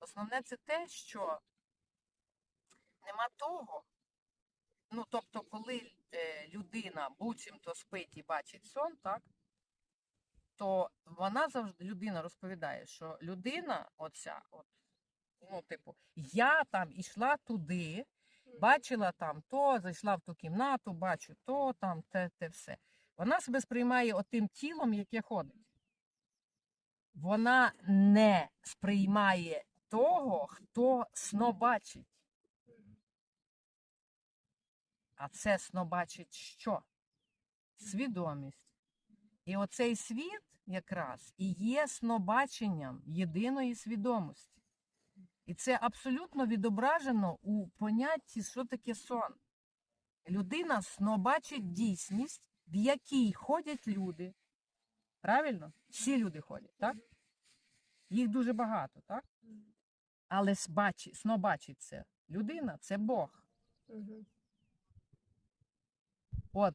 Основне це те, що нема того. Ну, тобто, коли е, людина буцімто спить і бачить сон, так, то вона завжди людина розповідає, що людина, оця, от, ну, типу, я там ішла туди, бачила там то, зайшла в ту кімнату, бачу то, там, те, те все. Вона себе сприймає отим тілом, яке ходить. Вона не сприймає того, хто снобачить. А це снобачить що? Свідомість. І оцей світ якраз і є снобаченням єдиної свідомості. І це абсолютно відображено у понятті, що таке сон. Людина снобачить дійсність, в якій ходять люди. Правильно? Всі люди ходять, так? Їх дуже багато, так? Але бачить, снобачить це. Людина це Бог. Мгм. От.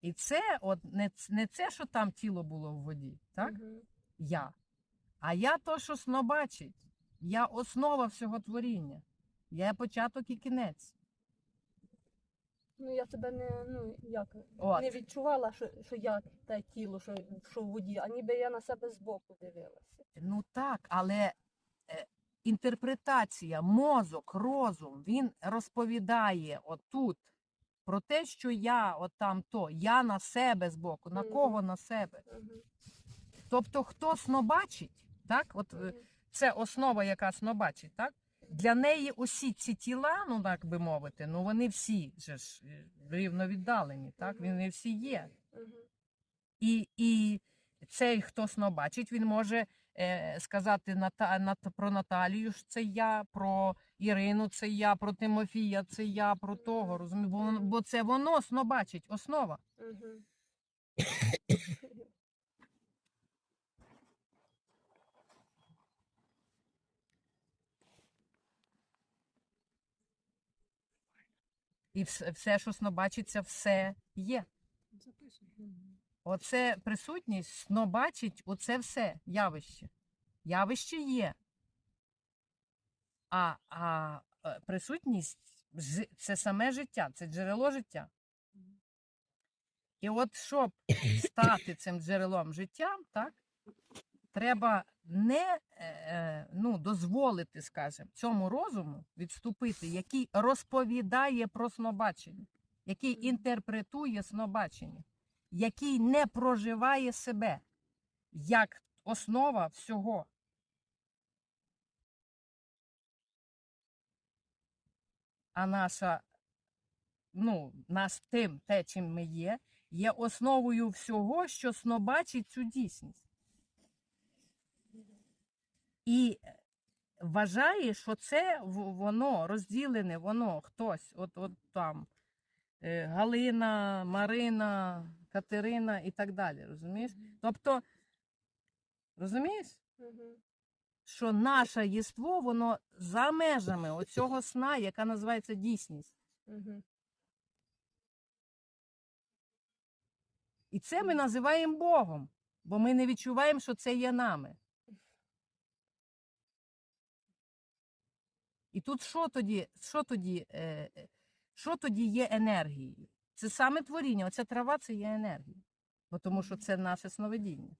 І це от не, не це, що там тіло було в воді, так? Мгм. Я. А я то, що снобачить. Я основа всього творіння. Я початок і кінець. Ну я себе не ну як От. не відчувала, що, що я те тіло, що, що в воді, а ніби я на себе збоку дивилася. Ну так, але е, інтерпретація, мозок, розум, він розповідає отут про те, що я от там то, я на себе збоку, на кого на себе. Тобто, хто снобачить, так, от е, це основа, яка снобачить, так? Для неї усі ці тіла, ну так би мовити, ну вони всі же ж е, рівно віддалені, так? Вони всі є. І, і цей, хто снобачить, він може сказати про Наталію, що це я, про Ірину, це я, про Тимофія, це я, про того. Розумію, бо, бо це воно снобачить, основа. Мгм. І все, все що снобачиться, все є. Оце присутність снобачить оце все явище. Явище є. А, а е, присутність це саме життя, це джерело життя. І от щоб стати цим джерелом життя, так, треба не е, е, ну, дозволити, скажімо, цьому розуму відступити, який розповідає про снобачення, який інтерпретує снобачення, який не проживає себе як основа всього. А наша, ну, нас тим, те, чим ми є, є основою всього, що снобачить цю дійсність. І вважає, що це воно розділене, воно хтось, от, от там е, Галина, Марина, Катерина і так далі. Розумієш? Тобто, розумієш? Мгм. що наше єство, воно за межами оцього сна, яка називається дійсність. Мгм. І це ми називаємо Богом, бо ми не відчуваємо, що це є нами. І тут що тоді, що тоді, е, е, що тоді є енергією? Це саме творіння, оця трава це є енергія, бо тому що це наше сновидіння.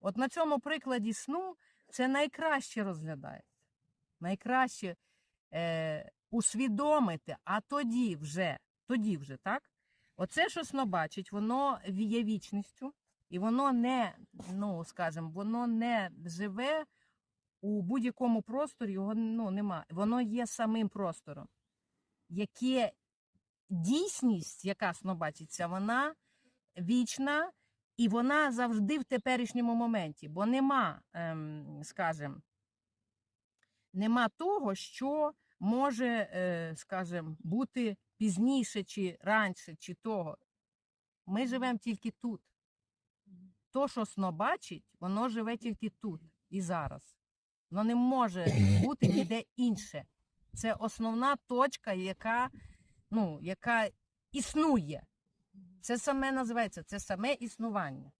От на цьому прикладі сну це найкраще розглядається. Найкраще е, усвідомити, а тоді вже, тоді вже, так? Оце, що сно бачить, воно є вічністю, і воно не, ну, скажімо, воно не живе у будь-якому просторі, його ну, нема. Воно є самим простором. Яке дійсність, яка снобачиться, вона вічна, і вона завжди в теперішньому моменті, бо нема, ем, скажімо, нема того, що може, е, скажімо, бути пізніше, чи раніше, чи того. Ми живемо тільки тут. То, що сно бачить, воно живе тільки тут і зараз. Воно не може бути ніде інше. Це основна точка, яка, ну, яка існує. Це саме називається, це саме існування.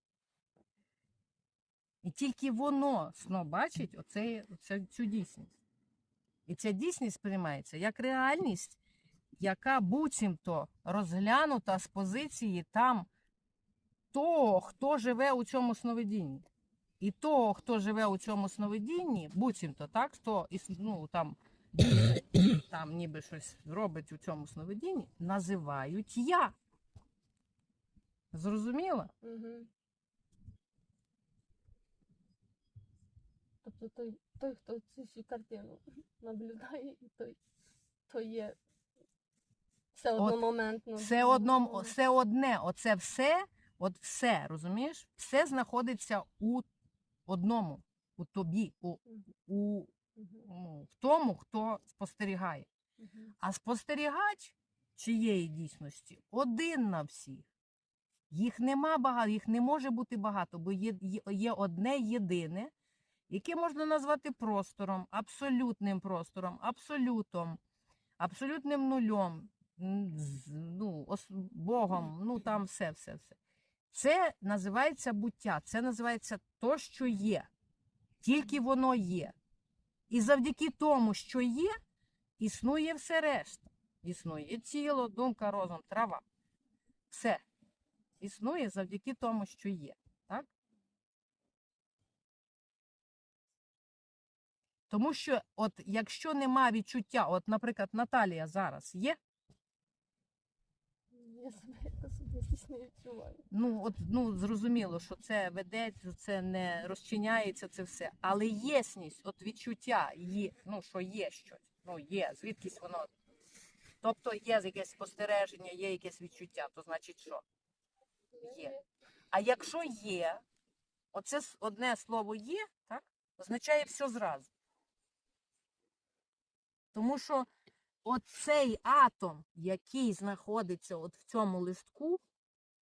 І тільки воно сно бачить оце, оце, цю дійсність. І ця дійсність сприймається як реальність, яка буцімто розглянута з позиції там того, хто живе у цьому сновидінні. І того, хто живе у цьому сновидінні, буцімто, так, хто ну, там, там ніби щось робить у цьому сновидінні, називають я. Зрозуміло? Угу. Тобто той, той, хто цю всю картину наблюдає, і той, то є все одномоментно. Все одном, все одне, оце все, от все, розумієш? Все знаходиться у одному, у тобі, у, у, ну, в тому, хто спостерігає. А спостерігач чиєї дійсності один на всіх. Їх нема багато, їх не може бути багато, бо є, є, одне єдине, яке можна назвати простором, абсолютним простором, абсолютом, абсолютним нульом, ну, Богом, ну там все, все, все. Це називається буття, це називається то, що є. Тільки воно є. І завдяки тому, що є, існує все решта. Існує тіло, думка, розум, трава. Все. Існує завдяки тому, що є. Так? Тому що, от якщо нема відчуття, от, наприклад, Наталія зараз є, Я себе відчуваю. ну от ну зрозуміло, що це ведеться, це не розчиняється, це все. Але єсність, от відчуття є, ну що є щось, ну є, звідкись воно. Тобто є якесь спостереження, є якесь відчуття, то значить що? Є. А якщо є, оце одне слово є, так, означає все зразу. Тому що оцей атом, який знаходиться от в цьому листку,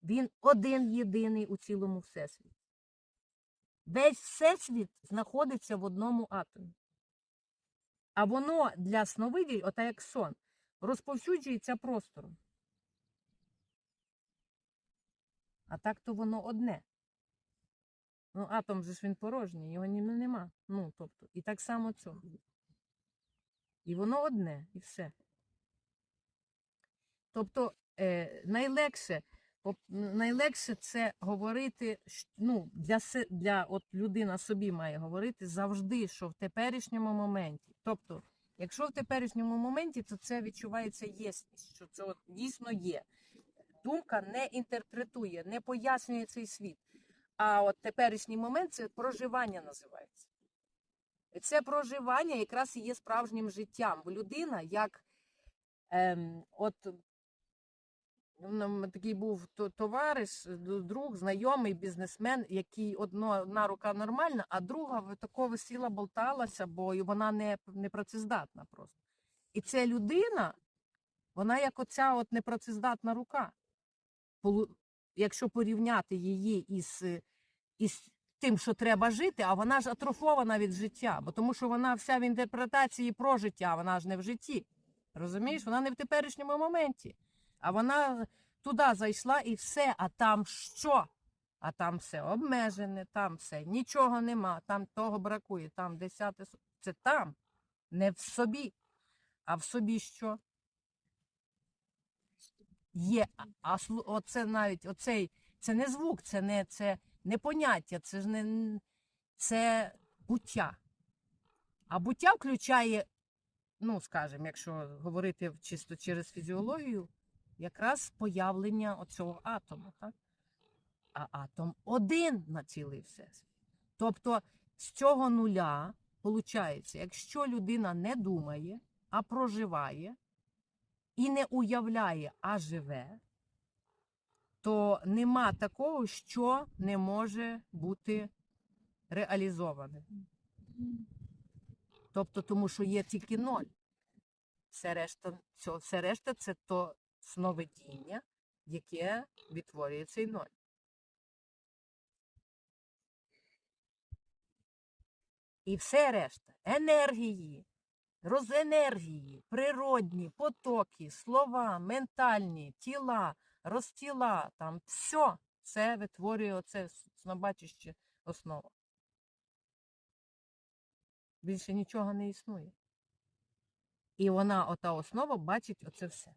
він один єдиний у цілому всесвіті. Весь всесвіт знаходиться в одному атомі. А воно для сновидій, ота як сон, розповсюджується простором. А так то воно одне. Ну, атом же ж він порожній, його нема. Ну, тобто, і так само цього. І воно одне, і все. Тобто, е, найлегше, найлегше це говорити, ну, для, для от людина собі має говорити завжди, що в теперішньому моменті. Тобто, якщо в теперішньому моменті, то це відчувається єсність, що це дійсно є. Думка не інтерпретує, не пояснює цей світ. А от теперішній момент це проживання називається. Це проживання якраз і є справжнім життям. Бо людина, як ем, от такий був товариш, друг, знайомий бізнесмен, який одно, одна рука нормальна, а друга в- тако висіла, болталася, бо вона не, не працездатна просто. І ця людина, вона як оця от непрацездатна рука. Якщо порівняти її із, із тим, що треба жити, а вона ж атрофована від життя, бо тому що вона вся в інтерпретації про життя, вона ж не в житті. Розумієш, вона не в теперішньому моменті. А вона туди зайшла і все, а там що? А там все обмежене, там все, нічого нема, там того бракує, там десяте. Це там, не в собі. А в собі що? Є. А оце навіть оцей, це не звук, це не, це не поняття, це ж не це буття. А буття включає, ну, скажімо, якщо говорити чисто через фізіологію, якраз появлення оцього атому. Так? А атом один на цілий всесвіт. Тобто з цього нуля, виходить, якщо людина не думає, а проживає і не уявляє, а живе, то нема такого, що не може бути реалізоване. Тобто, тому що є тільки ноль. Все решта, все решта це то сновидіння, яке відтворює цей ноль. І все решта енергії, розенергії, природні потоки, слова, ментальні, тіла, розтіла, там все це витворює оце снобачище основа. Більше нічого не існує. І вона, ота основа, бачить оце все.